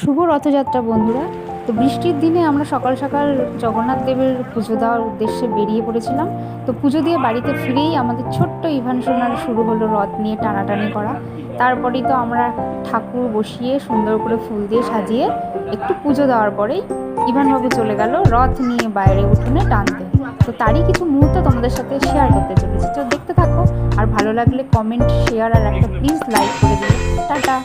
শুভ রথযাত্রা বন্ধুরা। তো বৃষ্টির দিনে আমরা সকাল সকাল জগন্নাথ দেবের পুজো দেওয়ার উদ্দেশ্যে বেরিয়ে পড়েছিলাম। তো পুজো দিয়ে বাড়িতে ফিরেই আমাদের ছোট্ট ইভান সোনার শুরু হলো রথ নিয়ে টানাটানি করা। তারপরেই তো আমরা ঠাকুর বসিয়ে সুন্দর করে ফুল দিয়ে সাজিয়ে একটু পুজো দেওয়ার পরেই ইভানভাবে চলে গেল রথ নিয়ে বাইরে উঠোনে টানতে। তো তারই কিছু মুহূর্ত তোমাদের সাথে শেয়ার করতে চলেছি। তো দেখতে থাকো, আর ভালো লাগলে কমেন্ট শেয়ার আর একটা প্লিজ লাইক করে দিও। টাটা।